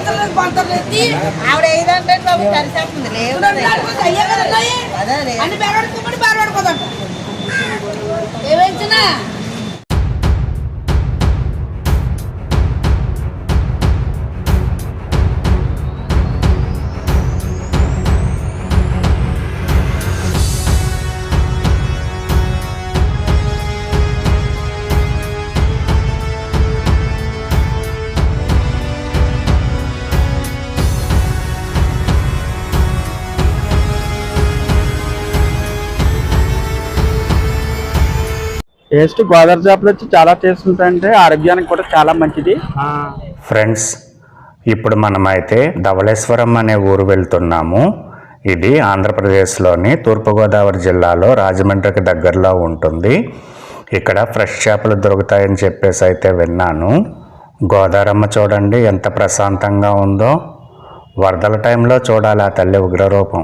పంచలేదు పంచలేదు ఆవిడ ఐదంటే బాబు సరిసేస్తుంది లేవు అయ్యే కదా. అన్ని బేరడుకోమని బేరడుకోదంట ఏమైంచినా టేస్ట్ గోదావరి చేపలు వచ్చి చాలా టేస్ట్ ఉంటాయంటే ఆరోగ్యానికి కూడా చాలా మంచిది. ఫ్రెండ్స్ ఇప్పుడు మనమైతే ధవళేశ్వరం అనే ఊరు వెళ్తున్నాము. ఇది ఆంధ్రప్రదేశ్లోని తూర్పుగోదావరి జిల్లాలో రాజమండ్రికి దగ్గరలో ఉంటుంది. ఇక్కడ ఫ్రెష్ చేపలు దొరుకుతాయని చెప్పేసి అయితే విన్నాను. గోదావరమ్మ చూడండి ఎంత ప్రశాంతంగా ఉందో. వరదల టైంలో చూడాలి ఆ తల్లి ఉగ్రరూపం.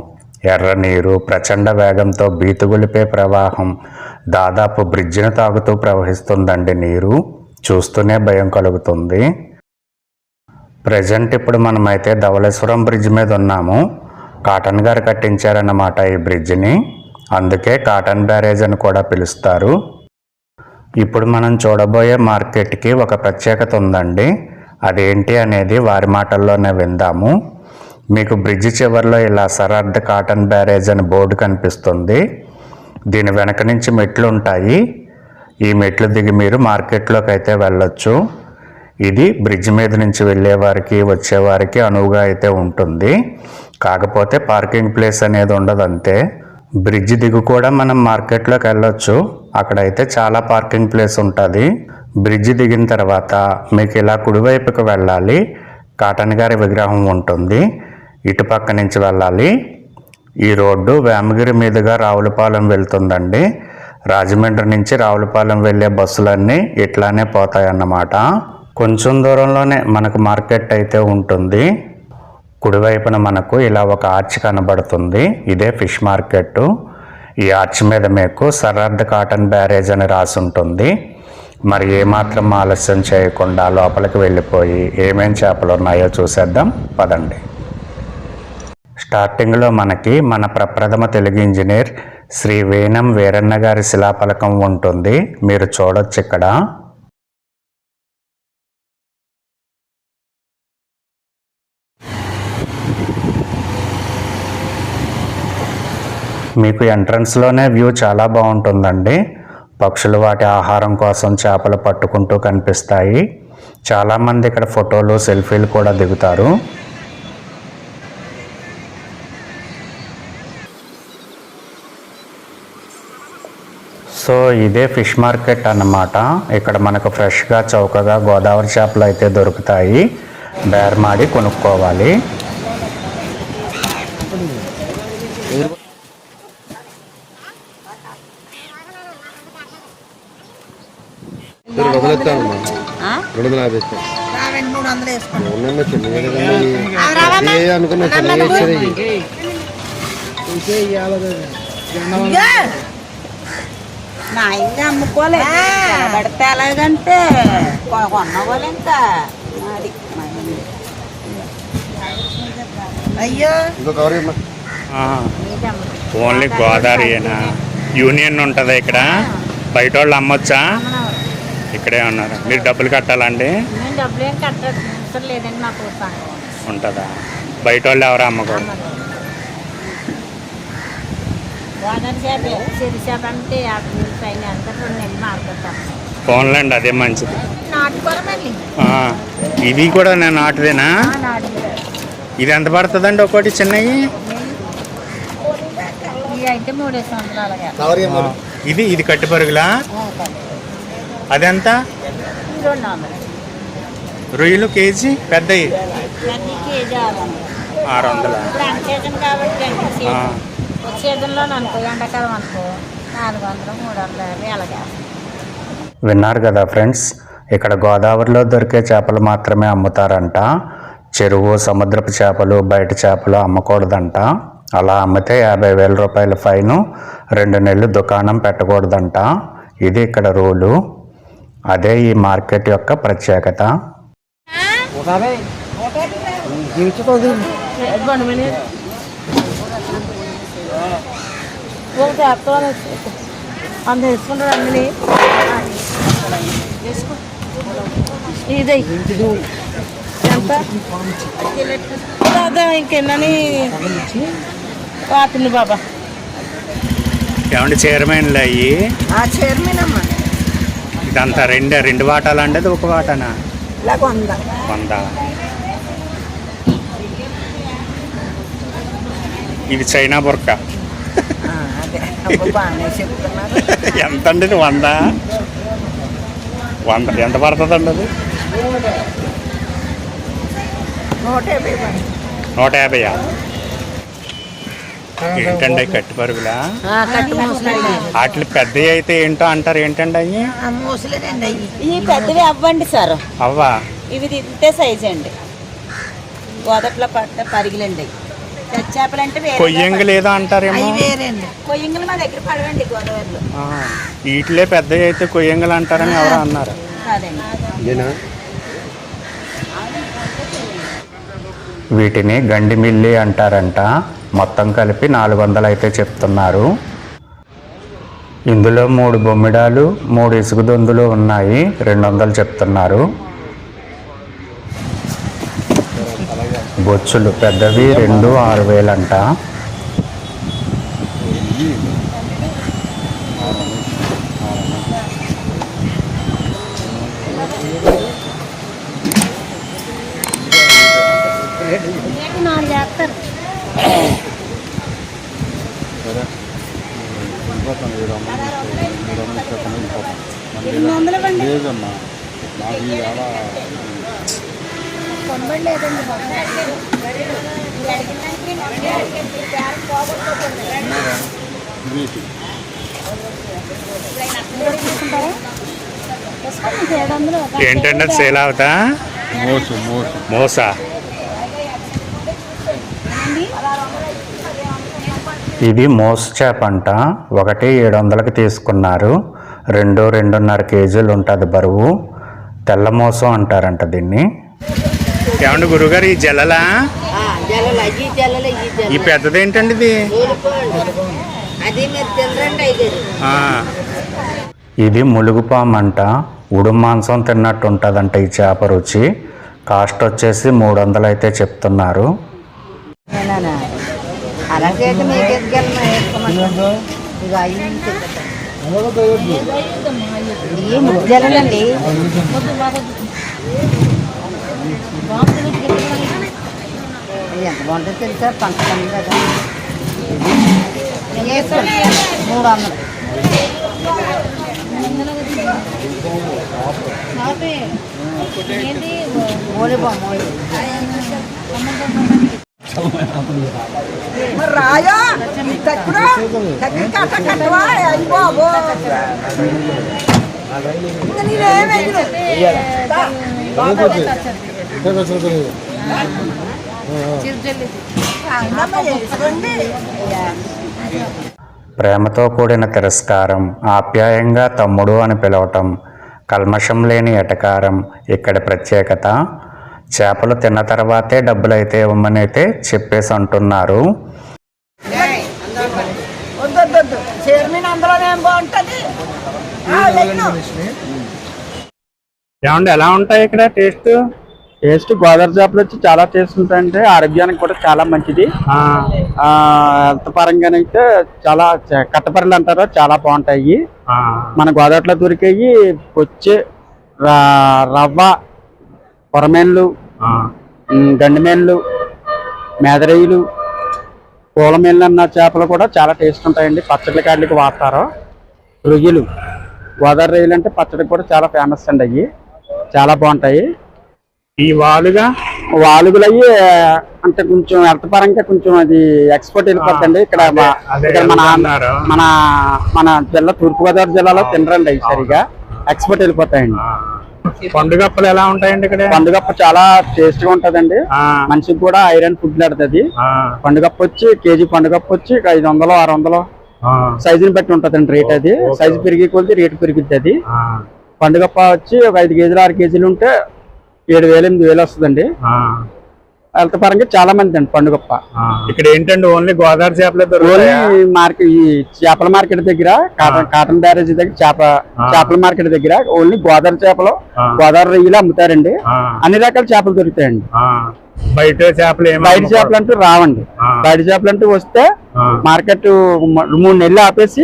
ఎర్ర నీరు ప్రచండ వేగంతో బీతుగులిపే ప్రవాహం దాదాపు బ్రిడ్జిని తాగుతూ ప్రవహిస్తుందండి నీరు. చూస్తూనే భయం కలుగుతుంది. ప్రజెంట్ ఇప్పుడు మనమైతే ధవళేశ్వరం బ్రిడ్జ్ మీద ఉన్నాము. కాటన్ గారు కట్టించారన్నమాట ఈ బ్రిడ్జిని. అందుకే కాటన్ బ్యారేజ్ అని కూడా పిలుస్తారు. ఇప్పుడు మనం చూడబోయే మార్కెట్కి ఒక ప్రత్యేకత ఉందండి. అదేంటి అనేది వారి మాటల్లోనే విందాము. మీకు బ్రిడ్జ్ చివరిలో ఇలా సరార్ద కాటన్ బ్యారేజ్ అని బోర్డు కనిపిస్తుంది. దీని వెనక నుంచి మెట్లు ఉంటాయి. ఈ మెట్లు దిగి మీరు మార్కెట్లోకి అయితే వెళ్ళొచ్చు. ఇది బ్రిడ్జ్ మీద నుంచి వెళ్ళేవారికి వచ్చేవారికి అనువుగా అయితే ఉంటుంది. కాకపోతే పార్కింగ్ ప్లేస్ అనేది ఉండదు అంతే. బ్రిడ్జ్ దిగు కూడా మనం మార్కెట్లోకి వెళ్ళొచ్చు. అక్కడైతే చాలా పార్కింగ్ ప్లేస్ ఉంటుంది. బ్రిడ్జ్ దిగిన తర్వాత మీకు ఇలా కుడివైపుకి వెళ్ళాలి. కాటన్ గారి విగ్రహం ఉంటుంది. ఇటుపక్క నుంచి వెళ్ళాలి. ఈ రోడ్డు వేమగిరి మీదుగా రావులపాలెం వెళ్తుందండి. రాజమండ్రి నుంచి రావులపాలెం వెళ్ళే బస్సులన్నీ ఇట్లానే పోతాయన్నమాట. కొంచెం దూరంలోనే మనకు మార్కెట్ అయితే ఉంటుంది. కుడివైపున మనకు ఇలా ఒక ఆర్చ్ కనబడుతుంది. ఇదే ఫిష్ మార్కెట్ ఈ ఆర్చ్ మీద మీకు సరార్ద కాటన్ బ్యారేజ్ అని రాసి ఉంటుంది. మరి ఏమాత్రం ఆలస్యం చేయకుండా లోపలికి వెళ్ళిపోయి ఏమేం చేపలు ఉన్నాయో చూసేద్దాం. పదండి. స్టార్టింగ్లో మనకి మన ప్రప్రథమ తెలుగు ఇంజనీర్ శ్రీ వేణం వీరన్న గారి శిలాఫలకం ఉంటుంది. మీరు చూడొచ్చు ఇక్కడ. మీకు ఎంట్రన్స్లోనే వ్యూ చాలా బాగుంటుందండి. పక్షులు వాటి ఆహారం కోసం చేపలు పట్టుకుంటూ కనిపిస్తాయి. చాలామంది ఇక్కడ ఫోటోలు సెల్ఫీలు కూడా దిగుతారు. సో ఇదే ఫిష్ మార్కెట్ అన్నమాట. ఇక్కడ మనకు ఫ్రెష్గా చౌకగా గోదావరి చేపలు అయితే దొరుకుతాయి. బేరమాడి కొనుక్కోవాలి. అనుకున్నా చిన్నగా ఇచ్చేది నా ఇంకా అమ్ముకోలే. పడితే ఎలాగంటే కొన్నవాళ్ళు ఇంకా. అది అయ్యో. ఓన్లీ గోదావరియేనా యూనియన్ ఉంటుందా ఇక్కడ? బయట వాళ్ళు అమ్మొచ్చా? ఇక్కడే ఉన్నారు. మీరు డబ్బులు కట్టాలండి? ఉంటుందా? బయట వాళ్ళు ఎవరు అమ్మకూడదు. గోదావరి చేప అంటే యాభై వేలు పైన ఎంత రెండు నెలలు మారుతాం ఫోన్లండి అదే మంచిది. ఇవి కూడా నేను నాటుదేనా? నాటు ఇది ఎంత పడుతుందండి ఒకటి చిన్నవి? అయితే మూడేసి వందలు ఇది ఇది కట్టి పరుగులా? అదెంత? రొయ్యలు కేజీ కేజీ ఆరు వందలు. సీజన్లో అనుకో ఎండాకాలం అనుకో నాలుగు వందలు మూడు వందలు అలాగా. విన్నారు కదా ఫ్రెండ్స్ ఇక్కడ గోదావరిలో దొరికే చేపలు మాత్రమే అమ్ముతారంట. చెరువు సముద్రపు చేపలు బయట చేపలు అమ్మకూడదంట. అలా అమ్మితే యాభై వేల రూపాయల ఫైను రెండు నెలలు దుకాణం పెట్టకూడదంట. ఇది ఇక్కడ రూలు. అదే ఈ మార్కెట్ యొక్క ప్రత్యేకత. ఒకటి అత్తవాళ్ళు అంత వేసుకుంటారు అన్నీ ఇదే ఎంత? అదే ఇంకెన్నని? బాబా. ఏమంటే చైర్మన్లు అయ్యి? ఆ చైర్మన్ అమ్మా. ఇదంతా రెండు రెండు వాటాలు అంటే ఒక వాటానా? వంద వంద ఇది చైనా బుర్క ఆ, అదే అబ్బో, బాగానే చెప్తున్నారు ఎంత అండి? వంద? వంద. ఎంత పడుతుందండి అది? నూట యాభై ఏంటండి అవి కట్టి పరుగులా? కట్టు మూసలండి వాటి పెద్దవి అయితే ఏంటో అంటారు ఏంటండి అవి పెద్దవి అవ్వండి సార్. అవ్వా? ఇవి ఇంతే సైజ్ అండి గోదట్లో పట్ట పరిగిలండి కొయ్యంగి లేదా అంటారేమో? అవి వేరండి. కొయ్యంగులు మా దగ్గర పడవండి గోదావరిలో. ఆ, వీటిలే పెద్దవి అయితే కొయ్యంగులు అంటారని ఎవరో అన్నారు. వీటిని గండిమిల్లి అంటారంట. మొత్తం కలిపి నాలుగు వందలు అయితే చెప్తున్నారు. ఇందులో మూడు బొమ్మిడాలు మూడు ఇసుక దొందులు ఉన్నాయి. రెండు వందలు చెప్తున్నారు. బొచ్చులు పెద్దవి రెండు ఆరు వేలంట లేదమ్మా నాకు లేదండి ఏంటంటే సేల్ అవుతా? మోసా. ఇది మోస చేప అంట. ఒకటి ఏడు వందలకి తీసుకున్నారు. రెండు రెండున్నర కేజీలు ఉంటుంది బరువు. తెల్ల మోసం అంటారంట దీన్ని. ఏమండి గురుగారు ఈ జల్లలా? ఈ పెద్దది ఏంటండి ఇది. ఇది ములుగుపాము అంట ఉడుం మాంసం తిన్నట్టు ఉంటుందంట ఈ చేప రుచి. కాస్ట్ వచ్చేసి మూడు వందలు అయితే చెప్తున్నారు ఎంత బాగుంటుంది తెలుసా పంచడం కదా వేసుకోండి మూడు వందలు ఓడి బొమ్మ ఓడి మరి రాయా తక్కువ తక్కువ కట్ట కట్టవా అయ్యి బాబు ఇంకా నేనేం వేసుకోండి ప్రేమతో కూడిన తిరస్కారం ఆప్యాయంగా తమ్ముడు అని పిలవటం కల్మషం లేని ఎటకారం ఇక్కడి ప్రత్యేకత? చేపలు తిన్న తర్వాతే డబ్బులైతే ఇవ్వమని అయితే చెప్పేసి అంటున్నారు. ఏమండి ఎలా ఉంటాయి ఇక్కడ టేస్ట్? టేస్ట్ గోదావరి చేపలు వచ్చి చాలా టేస్ట్ ఉంటాయండి ఆరోగ్యానికి కూడా చాలా మంచిది. హెల్త్ పరంగానైతే చాలా కట్టపరలు అంటారు చాలా బాగుంటాయి. మన గోదావరిలో దొరికేవి వచ్చే రవ్వ కొరమేన్లు ఉమ్, గండిమేన్లు మేదరయ్యలు పూలమేన్లు అన్న చేపలు కూడా చాలా టేస్ట్ ఉంటాయండి. పచ్చడి కాడలకి వాడతారు. రొయ్యలు. గోదావరి రొయ్యలు అంటే పచ్చడికి కూడా చాలా ఫేమస్ అండి అవి చాలా బాగుంటాయి. ఈ వాలుగా? వాలుగులు అయ్యి అంటే కొంచెం అర్థపరంగా కొంచెం అది ఎక్స్పోర్ట్ వెళ్ళిపోతుంది ఇక్కడ మన. మన మన జిల్లా తూర్పుగోదావరి జిల్లాలో తినరండి అవి సరిగా. ఎక్స్పోర్ట్ వెళ్ళిపోతాయండి. పండుగప్పలు ఎలా ఉంటాయండి ఇక్కడ? పండుగప్ప చాలా టేస్ట్గా ఉంటదండి. మనిషికి కూడా ఐరన్ ఫుడ్ పెడుతుంది. ఆ, పండుగప్ప వచ్చి కేజీ పండుగప్ప వచ్చి ఐదు వందలు ఆరు వందలు సైజుని బట్టి ఉంటదండి రేట్ అది. సైజు పెరిగి కొలిది రేటు పెరుగుద్ది అది పండుగప్ప వచ్చి ఒక ఐదు కేజీలు ఆరు కేజీలు ఉంటే ఏడు వేలు ఎనిమిది వేలు వస్తుందండి. హెల్త్ పరంగా చాలా మంది అండి పండుగప్ప ఇక్కడ ఏంటండి ఓన్లీ గోదావరి చేపలే ఓన్లీ మార్కెట్ ఈ చేపల మార్కెట్ దగ్గర కాటన్ కాటన్ బ్యారేజ్ దగ్గర చేప చేపల మార్కెట్ దగ్గర ఓన్లీ గోదావరి చేపలు. గోదావరి రొయ్యలు అమ్ముతారండి. అన్ని రకాల చేపలు దొరుకుతాయండి. బయట చేపలు బయట. చేపలు అంటూ రావండి. బయట చేపలు అంటూ వస్తే. మార్కెట్ మూడు నెలలు ఆపేసి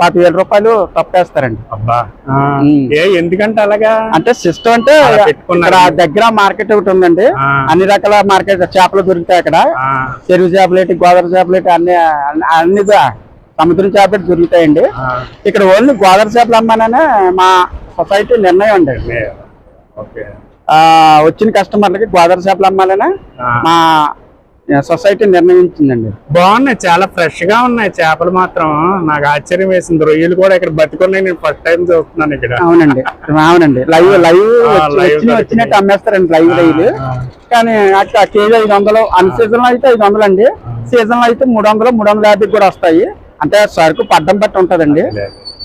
పాతి వేల రూపాయలు తప్పేస్తారండి ఎందుకంటే అలాగా అంటే సిస్టమ్ అంటే. ఇక్కడ దగ్గర మార్కెట్ ఒకటి ఉందండి. అన్ని రకాల మార్కెట్ చేపలు దొరుకుతాయి అక్కడ చెరువు చేపలేటి గోదావరి చేపలేటి అన్ని అన్ని- అన్ని సముద్రం చేపలు దొరుకుతాయండి. ఇక్కడ ఓన్లీ గోదావరి చేపలు అమ్మాననే మా సొసైటీ నిర్ణయం అండి. ఓకే వచ్చిన కస్టమర్లకి గోదావరి చేపలు అమ్మాలనే. మా సొసైటీ నిర్ణయించిందండి. బాగున్నాయి చాలా ఫ్రెష్గా ఉన్నాయి చేపలు మాత్రం. నాకు ఆశ్చర్యం వేసింది. రొయ్యలు కూడా ఇక్కడ బతుకున్నాయి. నేను ఫస్ట్ టైం చూస్తున్నాను ఇక్కడ. అవునండి. అవునండి. Live live. వచ్చినట్టు అమ్మేస్తారండి లైవ్ లైవ్ కానీ అట్లా కేజీ ఐదు వందలు అన్ సీజన్లో అయితే ఐదు వందలు అండి సీజన్లో అయితే మూడు వందలు మూడు వందల యాభై కూడా వస్తాయి. అంటే సరుకు పడ్డం బట్టి ఉంటదండి.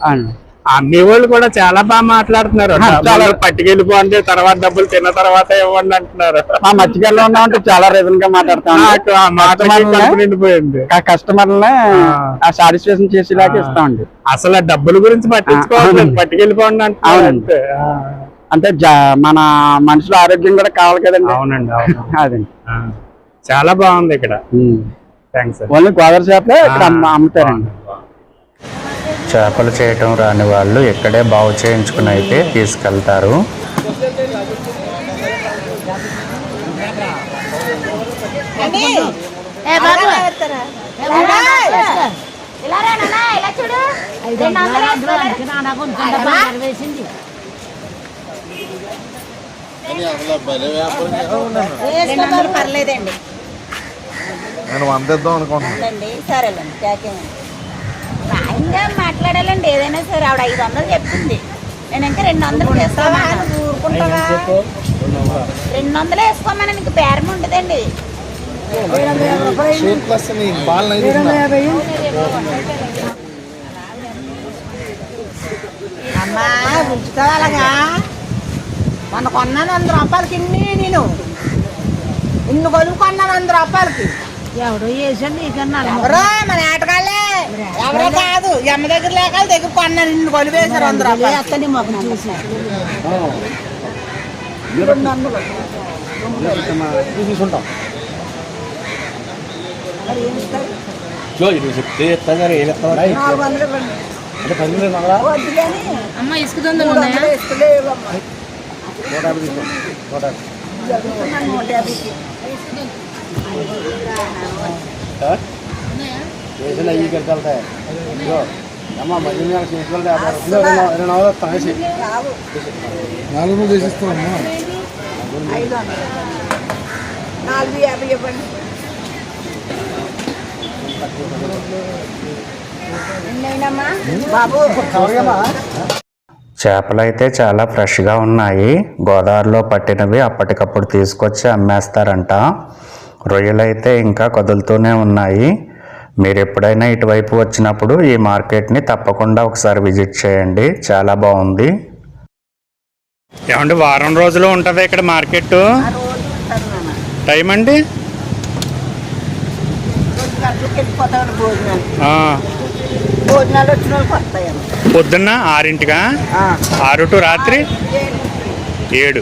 అవును. అన్ని వాళ్ళు కూడా చాలా బాగా మాట్లాడుతున్నారు. ఆ. డబ్బులు పట్టుకెళ్ళిపోండి తర్వాత డబ్బులు తిన్న తర్వాత ఇవ్వండి అంటున్నారు. మా మధ్యకాలంలో ఉన్నామంటే చాలా రీజన్గా మాట్లాడతాం నాకు ఆ మాటకి కడుపు నిండిపోయింది కస్టమర్లనే ఆ. ఆ సాటిస్ఫాక్షన్ చేసేలాగా ఇస్తామండి అసలు ఆ డబ్బుల గురించి పట్టించుకోవట్లేదు. అవునండి. పట్టుకెళ్ళిపోండి. ఆ. అంటే జ- మన మనుషుల ఆరోగ్యం కూడా కావాలి కదండి. అవునండి అవును. అదండి ఆ. చాలా బాగుంది ఇక్కడ. థ్యాంక్స్ ఓన్లీ గోదావరి చేపలే ఇక్కడ అమ్మ- అమ్ముతారండి. చేపలు చేయటం రాని వాళ్ళు ఇక్కడే బాగు చేయించుకుని అయితే తీసుకెళ్తారు. పర్లేదండి. నేను వంద ఇద్దాం అనుకుంటున్నాను సరేలేండి ప్యాకింగ్. న్యాయంగా మాట్లాడాలండి. ఏదైనా సరే ఆవిడ ఐదు వందలు చెప్తుంది నేను ఇంకా రెండు వందలు వేస్తావా వేసుకోమా నువ్వు ఊరుకుంటావా? రెండు వందలు వేసుకోమని నీకు బేరం నైతున్నా అమ్మా ఉంచుతావా అలాగా? మొన్న కొన్నాను వంద రూపాయలకి ఇన్ని నేను. ఇన్ని కొలువు కొన్నాను వంద రూపాయలకి. ఎవడో వేసాడు నీకన్నా ఎవరో మన ఆటగాళ్ళే. ఎవరో కాదు ఈ అమ్మ దగ్గర లేక దగ్గర కొన్నాను ఇన్ని కొలువు వేశారు వంద రూపాయలు అత్తని మొక్క చూసి? అమ్మ ఇసుక దొందలు నూట యాభై నూట యాభైకి. చేసిన ఈ గంటలు వెళ్తాయి అమ్మ వస్తాం వేసి నాలుగు చేసిస్తామమ్మా ఐదు నాలుగు యాభై ఇవ్వండి చాలా ఫ్రెష్గా ఉన్నాయి. గోదావరిలో పట్టినవి అప్పటికప్పుడు తీసుకొచ్చి అమ్మేస్తారంట. రొయ్యలు అయితే ఇంకా కదులుతూనే ఉన్నాయి. మీరు ఎప్పుడైనా ఇటువైపు వచ్చినప్పుడు ఈ మార్కెట్ని తప్పకుండా ఒకసారి విజిట్ చేయండి. చాలా బాగుంది. ఏమండి వారం రోజులు ఉంటది ఇక్కడ మార్కెట్? ఆ రోజు ఉంటాను నాన్న. టైం అండి? పొద్దున్న ఆరింటికా? ఆ. ఆరు టు రాత్రి? ఏడు.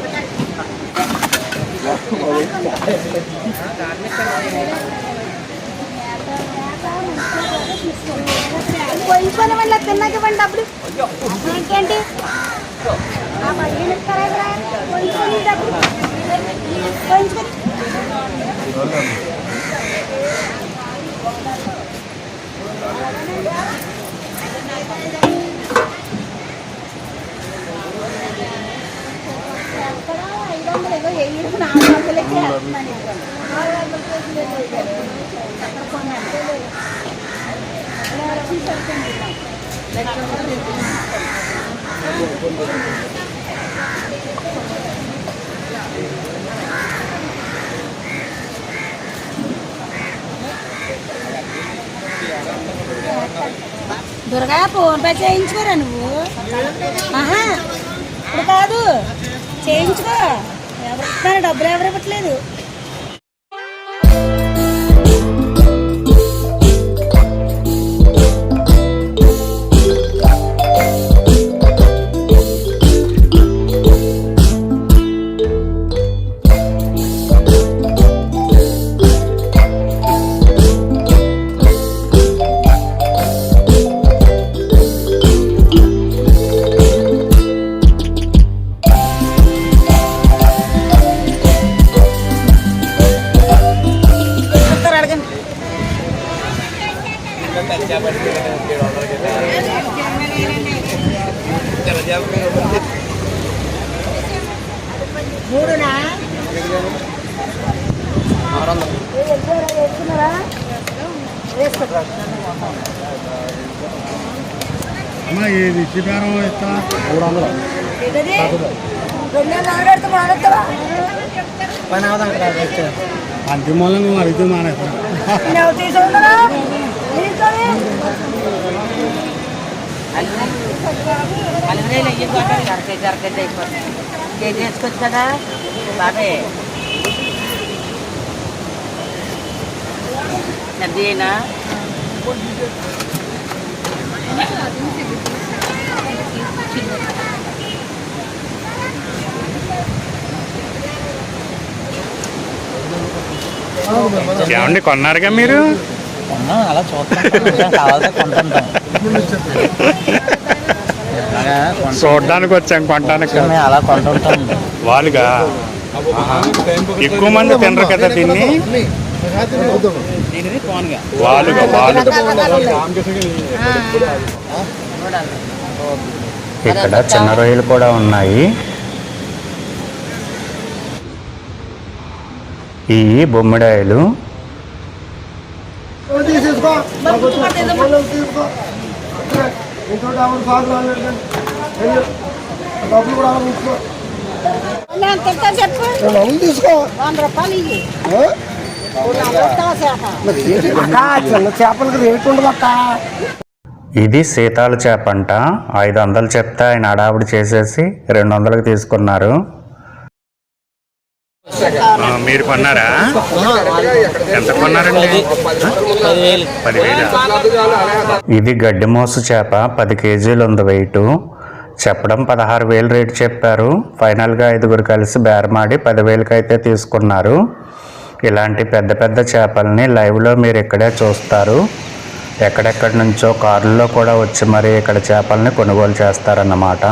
పోయిపోయిన వల్ల తిన్నాక ఇవ్వండి డబ్బులు ఇంకేంటి పోయించుకొని దుర్గా ఫోన్ పే చేయించుకోరా నువ్వు? ఆహా ఇప్పుడు కాదు. చేయించుకో. ఎవరు ఇస్తున్నారు డబ్బులు ఎవరు ఇవ్వట్లేదు. అమ్మా ఇది చికారం ఇస్తా? మూడు వందలు. పని అవదాం కదా అంతిమ మూలంగా మరి ఇది మానేస్తా. అలిమినేలు అయ్యింది అరకేజీ అరకేజీ అయిపోతుంది కేజీ వేసుకోవచ్చు కదా? బాబే. పెద్దయినా ఏమండి కొన్నారుగా మీరు అలా చూస్తాం చూడడానికి వచ్చాం కొనడానికి. అలా కొంటుంటాం వాళ్ళుగా ఎక్కువ మంది తినరు కదా దీన్ని ఇక్కడ చిన్న రొయ్యలు కూడా ఉన్నాయి. ఈ బొమ్మిడాయలు. తీసుకో. ఉండదు అక్క ఇది సీతాల చేప అంట. ఐదు వందలు చెప్తే ఆయన హడావిడి చేసేసి రెండు వందలకు తీసుకున్నారు. మీరు కొన్నారా? ఎంత కొన్నారండి? ఇది గడ్డి మోసు చేప పది కేజీలు ఉంది వెయిట్. చెప్పడం పదహారు వేలు రేటు చెప్పారు. ఫైనల్గా ఐదుగురు కలిసి బేరమాడి పదివేలకైతే అయితే తీసుకున్నారు. ఇలాంటి పెద్ద పెద్ద చేపల్ని లైవ్లో మీరు ఇక్కడే చూస్తారు. ఎక్కడెక్కడి నుంచో కారుల్లో కూడా వచ్చి మరి ఇక్కడ చేపల్ని కొనుగోలు చేస్తారన్నమాట.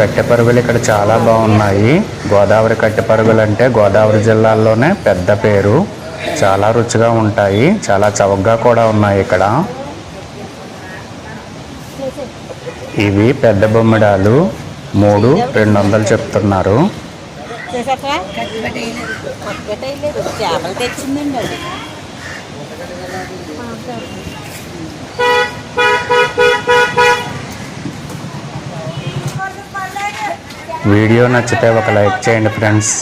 కట్టె పరుగులు ఇక్కడ చాలా బాగున్నాయి. గోదావరి కట్టె పరుగులు అంటే గోదావరి జిల్లాల్లోనే పెద్ద పేరు. చాలా రుచిగా ఉంటాయి. చాలా చవకగా కూడా ఉన్నాయి ఇక్కడ. ఇవి పెద్ద బొమ్మిడాలు. మూడు రెండు వందలు చెప్తున్నారు. వీడియో నచ్చితే ఒక లైక్ చేయండి ఫ్రెండ్స్.